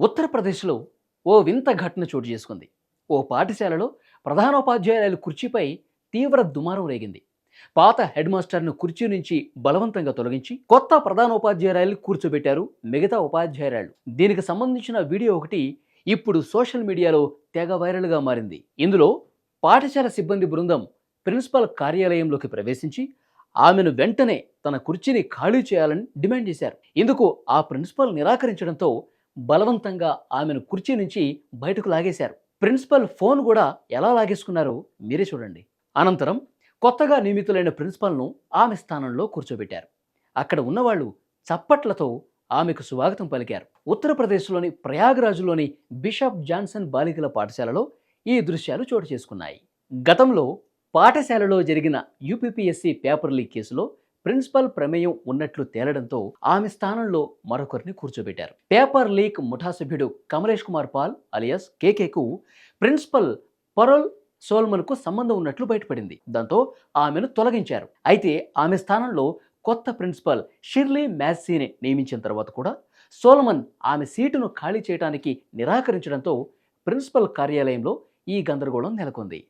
ఉత్తరప్రదేశ్లో ఓ వింత ఘటన చోటు చేసుకుంది. ఓ పాఠశాలలో ప్రధానోపాధ్యాయురాలు కుర్చీపై తీవ్ర దుమారం రేగింది. పాత హెడ్ మాస్టర్ను కుర్చీ నుంచి బలవంతంగా తొలగించి కొత్త ప్రధానోపాధ్యాయురాలు కూర్చోబెట్టారు మిగతా ఉపాధ్యాయురాలు దీనికి సంబంధించిన వీడియో ఒకటి ఇప్పుడు సోషల్ మీడియాలో తెగ వైరల్గా మారింది. ఇందులో పాఠశాల సిబ్బంది బృందం ప్రిన్సిపల్ కార్యాలయంలోకి ప్రవేశించి ఆమెను వెంటనే తన కుర్చీని ఖాళీ చేయాలని డిమాండ్ చేశారు. ఇందుకు ఆ ప్రిన్సిపల్ నిరాకరించడంతో బలవంతంగా ఆమెను కుర్చీ నుంచి బయటకు లాగేశారు. ప్రిన్సిపల్ ఫోన్ కూడా ఎలా లాగేసుకున్నారో మీరే చూడండి. అనంతరం కొత్తగా నియమితులైన ప్రిన్సిపల్ను ఆమె స్థానంలో కూర్చోబెట్టారు. అక్కడ ఉన్నవాళ్ళు చప్పట్లతో ఆమెకు స్వాగతం పలికారు. ఉత్తరప్రదేశ్లోని ప్రయాగరాజులోని బిషప్ జాన్సన్ బాలికల పాఠశాలలో ఈ దృశ్యాలు చోటు చేసుకున్నాయి. గతంలో పాఠశాలలో జరిగిన యూపీపీఎస్సీ పేపర్ లీక్ కేసులో ప్రిన్సిపల్ ప్రమేయం ఉన్నట్లు తేలడంతో ఆమె స్థానంలో మరొకరిని కూర్చోబెట్టారు. పేపర్ లీక్ ముఠా సభ్యుడు కమలేష్ కుమార్ పాల్ అలియాస్ కేకేకు ప్రిన్సిపల్ పరోల్ సోల్మన్కు సంబంధం ఉన్నట్లు బయటపడింది. దాంతో ఆమెను తొలగించారు. అయితే ఆమె స్థానంలో కొత్త ప్రిన్సిపల్ షిర్లీ మ్యాస్సీని నియమించిన తర్వాత కూడా సోల్మన్ ఆమె సీటును ఖాళీ చేయడానికి నిరాకరించడంతో ప్రిన్సిపల్ కార్యాలయంలో ఈ గందరగోళం నెలకొంది.